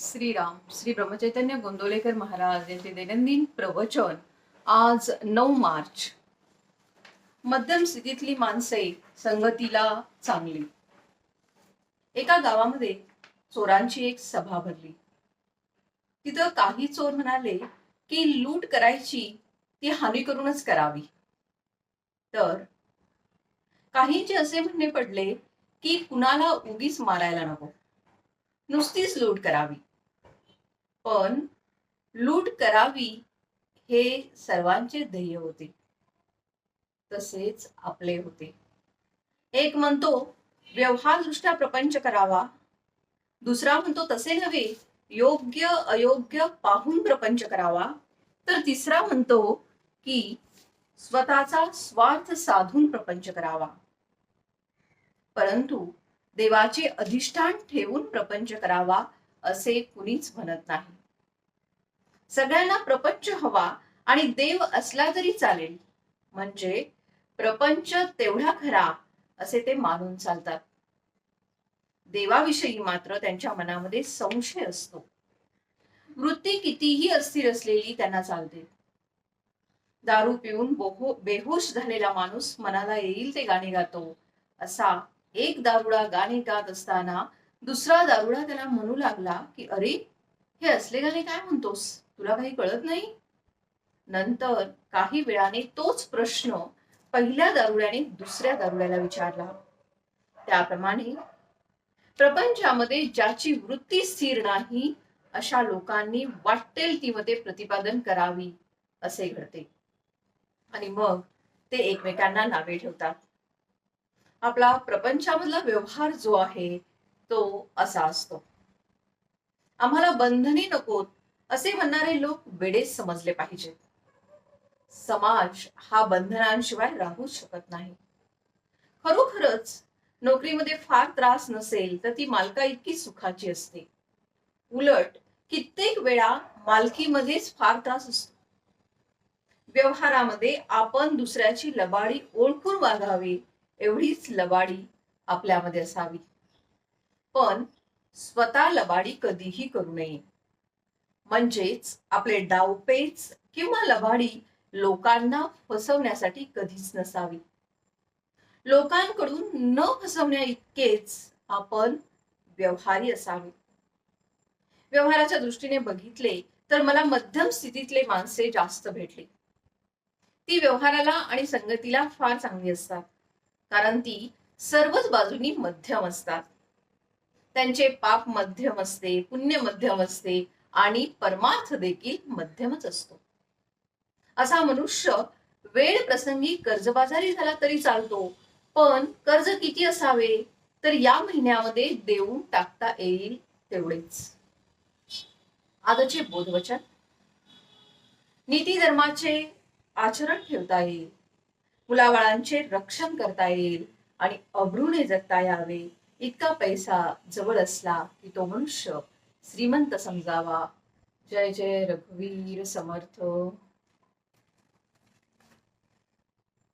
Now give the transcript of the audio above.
श्रीराम श्री ब्रह्मचैतन्य गोंदोलेकर महाराज यांचे दैनंदिन प्रवचन आज नऊ मार्च. मध्यम स्थितीतली माणसे संगतीला चांगली. एका गावामध्ये चोरांची एक सभा भरली. तिथं काही चोर म्हणाले की लूट करायची ती हानी करूनच करावी. तर काहींचे असे म्हणणे पडले की कुणाला उगीच मारायला नको. नुसतीच लूट करावी. पण लूट करावी हे सर्वांचे ध्येय होते. तसेच आपले होते. एक म्हणतो व्यवहारदृष्ट्या प्रपंच करावा. दुसरा म्हणतो तसे नव्हे योग्य अयोग्य पाहून प्रपंच करावा. तर तिसरा म्हणतो की स्वतःचा स्वार्थ साधून प्रपंच करावा. परंतु देवाचे अधिष्ठान ठेवून प्रपंच करावा असे कुणीच म्हणत नाही. सगळ्यांना प्रपंच हवा आणि देव असला तरी चालेल. म्हणजे प्रपंच तेवढा खरा असे ते मानून चालतात. देवाविषयी मात्र त्यांच्या मनामध्ये संशय असतो. वृत्ती कितीही अस्थिर असलेली त्यांना चालते. दारू पिऊन बोहो बेहोश झालेला माणूस मनाला येईल ते गाणे गातो असा एक दारुडा गाणे गात असताना दुसरा दारुडा त्याला म्हणू लागला की अरे हे असले गाणे काय म्हणतोस? तुला काही कळत नाही? नंतर काही वेळाने तोच प्रश्न पहिल्या दारुड्याने दुसऱ्या दारुड्याला विचारला. त्याप्रमाणे प्रपंचामध्ये ज्याची वृत्ती स्थिर नाही अशा लोकांनी वाटेल ती मते प्रतिपादन करावी असे घडते. आणि मग ते एकमेकांना नावे ठेवतात. आपला प्रपंचामधला व्यवहार जो आहे तो असा असतो. आम्हाला बंधने नकोत असे म्हणणारे लोक वेडेच समजले पाहिजेत. समाज हा बंधनांशिवाय राहूच शकत नाही. खरोखरच नोकरीमध्ये फार त्रास नसेल तर ती मालका इतकी सुखाची असते. उलट कित्येक वेळा मालकीमध्येच फार त्रास असतो. व्यवहारामध्ये आपण दुसऱ्याची लबाडी ओळखून वागावी एवढीच लबाडी आपल्यामध्ये असावी. पण स्वतः लबाडी कधीही करू नये. म्हणजेच आपले डावपेच किंवा लबाडी लोकांना फसवण्यासाठी कधीच नसावी. लोकांकडून न फसवण्या इतकेच आपण व्यवहारी असावे. व्यवहाराच्या दृष्टीने बघितले तर मला मध्यम स्थितीतले माणसे जास्त भेटले. ती व्यवहाराला आणि संगतीला फार चांगली असतात. कारण ती सर्वच बाजूनी मध्यम असतात. त्यांचे पाप मध्यम असते पुण्य मध्यम असते आणि परमार्थ देखील मध्यमच असतो. असा मनुष्य वेळ प्रसंगी कर्जबाजारी झाला तरी चालतो पण कर्ज किती असावे तर या महिन्यामध्ये देऊन टाकता येईल तेवढेच. आजचे बोधवचन. नीती धर्माचे आचरण ठेवता येईल. मुलाबाळांचे रक्षण करता येईल आणि अभ्रूणे जगता यावे. इतका पैसा जवळ असला की तो मनुष्य श्रीमंत समजावा. जय जय रघुवीर समर्थ.